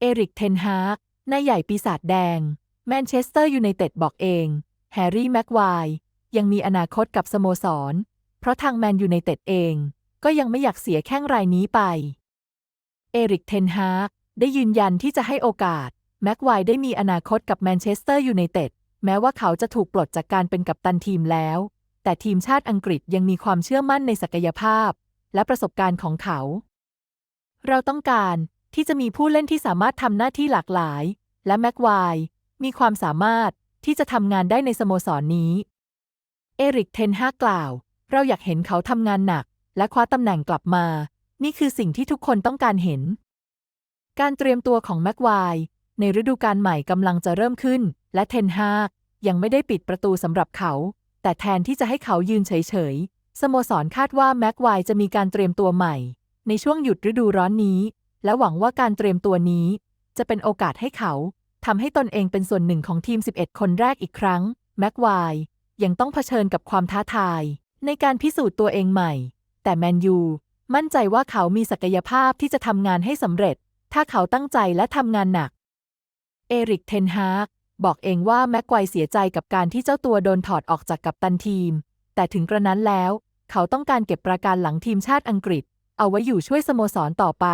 เอริกเทนฮากนายใหญ่ปีศาจแดง แมนเชสเตอร์ยูไนเต็ดบอกเอง แฮร์รี่แม็กไวร์ยังมีอนาคตกับสโมสร เพราะทางแมนยูไนเต็ดเอง ก็ยังไม่อยากเสียแข้งรายนี้ไป เอริกเทนฮากได้ยืนยันที่จะให้โอกาส แม็กไวร์ได้มีอนาคตกับแมนเชสเตอร์ยูไนเต็ดแม้ว่าเขาจะถูกปลดจากการเป็นกัปตันทีมแล้ว แต่ทีมชาติอังกฤษยังมีความเชื่อมั่นในศักยภาพ และประสบการณ์ของเขา เราต้องการ ที่จะมีผู้เล่นที่สามารถทำหน้าที่หลากหลาย และแม็กไวร์มีความสามารถที่จะทำงานได้ในสโมสรนนี้ เอริกเทนฮากกล่าว เราอยากเห็นเขาทำงานหนัก และคว้าตำแหน่งกลับมา นี่คือสิ่งที่ทุกคนต้องการเห็น การเตรียมตัวของแม็กไวร์ในฤดูกาลใหม่กำลังจะเริ่มขึ้น และเทนฮากยังไม่ได้ปิดประตูสำหรับเขา แต่แทนที่จะให้เขายืนเฉยๆ สโมสรคาดว่าแม็กไวร์จะมีการเตรียมตัวใหม่ ในช่วงหยุดฤดูร้อนนี้ และหวังว่าการเตรียมตัวนี้ จะเป็นโอกาสให้เขาทำให้ตนเองเป็นส่วนหนึ่งของทีม 11 คนแรกอีกครั้ง แม็กไวร์ยังต้องเผชิญกับความท้าทาย ในการพิสูจน์ตัวเองใหม่ แต่แมนยูมั่นใจว่าเขามีศักยภาพที่จะทำงานให้สำเร็จ ถ้าเขาตั้งใจและทำงานหนัก เอริกเทนฮากบอกเองว่าแม็กไวเสียใจกับการที่เจ้าตัวโดนถอดออกจากกัปตันทีม แต่ถึงกระนั้นแล้ว เขาต้องการเก็บประการหลังทีมชาติอังกฤษ เอาไว้อยู่ช่วยสโมสรต่อไป